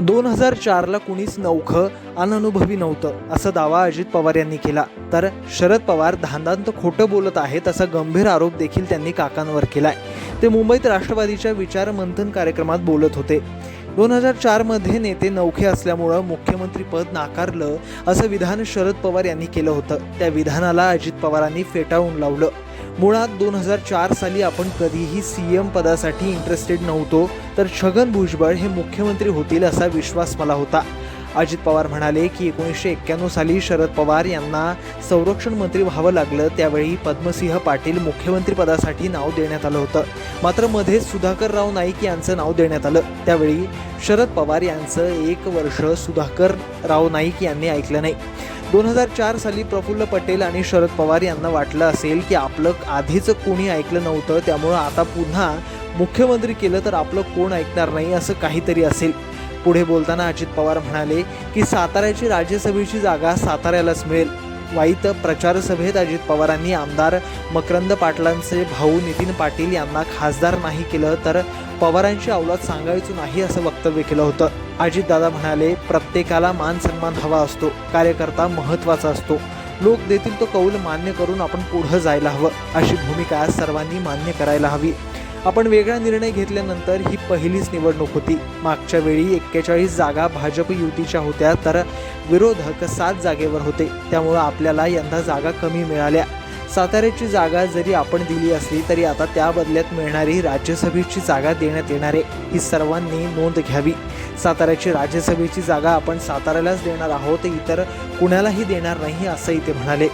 दोन हजार चारला कुणीच नौखं अननुभवी नव्हतं असा दावा अजित पवार यांनी केला. तर शरद पवार धांदांत खोटं बोलत आहेत असा गंभीर आरोप देखील त्यांनी काकांवर केलाय. ते मुंबईत राष्ट्रवादीच्या विचार मंथन कार्यक्रमात बोलत होते. दोन हजार चारमध्ये नेते नौखे असल्यामुळं मुख्यमंत्रीपद नाकारलं असं विधान शरद पवार यांनी केलं होतं. त्या विधानाला अजित पवारांनी फेटाळून लावलं. मुळात दोन हजार चार साली आपण कधीही सी एम पदासाठी इंटरेस्टेड नव्हतो तर छगन भुजबळ हे मुख्यमंत्री होतील असा विश्वास मला होता. अजित पवार म्हणाले की एकोणीसशे एक्क्याण्णव साली शरद पवार यांना संरक्षण मंत्री व्हावं लागलं त्यावेळी पद्मसिंह पाटील मुख्यमंत्रीपदासाठी नाव देण्यात आलं होतं. मात्र मध्येच सुधाकरराव नाईक यांचं नाव देण्यात आलं. त्यावेळी शरद पवार यांचं एक वर्ष सुधाकर राव नाईक यांनी ऐकलं नाही. दोन हजार चार साली प्रफुल्ल पटेल आणि शरद पवार यांना वाटलं असेल की आपलं आधीच कोणी ऐकलं नव्हतं त्यामुळं आता पुन्हा मुख्यमंत्री केलं तर आपलं कोण ऐकणार नाही असं काहीतरी असेल. पुढे बोलताना अजित पवार म्हणाले की साताऱ्याची राज्यसभेची जागा साताऱ्यालाच मिळेल. वाईत प्रचार सभेत अजित पवारांनी आमदार मकरंद पाटलांचे भाऊ नितीन पाटील यांना खासदार नाही केलं तर पवारांची अवलाद सांगायचं नाही असं वक्तव्य केलं होतं. अजितदादा म्हणाले प्रत्येकाला मान सन्मान हवा असतो कार्यकर्ता महत्त्वाचा असतो. लोक देतील तो कौल मान्य करून आपण पुढं जायला हवं अशी भूमिका सर्वांनी मान्य करायला हवी. आपण वेगळा निर्णय घेतल्यानंतर ही पहिलीच निवडणूक होती. मागच्या वेळी एक्केचाळीस जागा भाजप युतीच्या होत्या तर विरोधक सात जागेवर होते. त्यामुळं आपल्याला यंदा जागा कमी मिळाल्या. साताऱ्याची जागा जरी आपण दिली असली तरी आता त्या बदल्यात मिळणारी राज्यसभेची जागा देण्यात येणार आहे. ही सर्वांनी नोंद घ्यावी. साताऱ्याची राज्यसभेची जागा आपण साताऱ्यालाच देणार आहोत इतर कुणालाही देणार नाही असंही ते म्हणाले.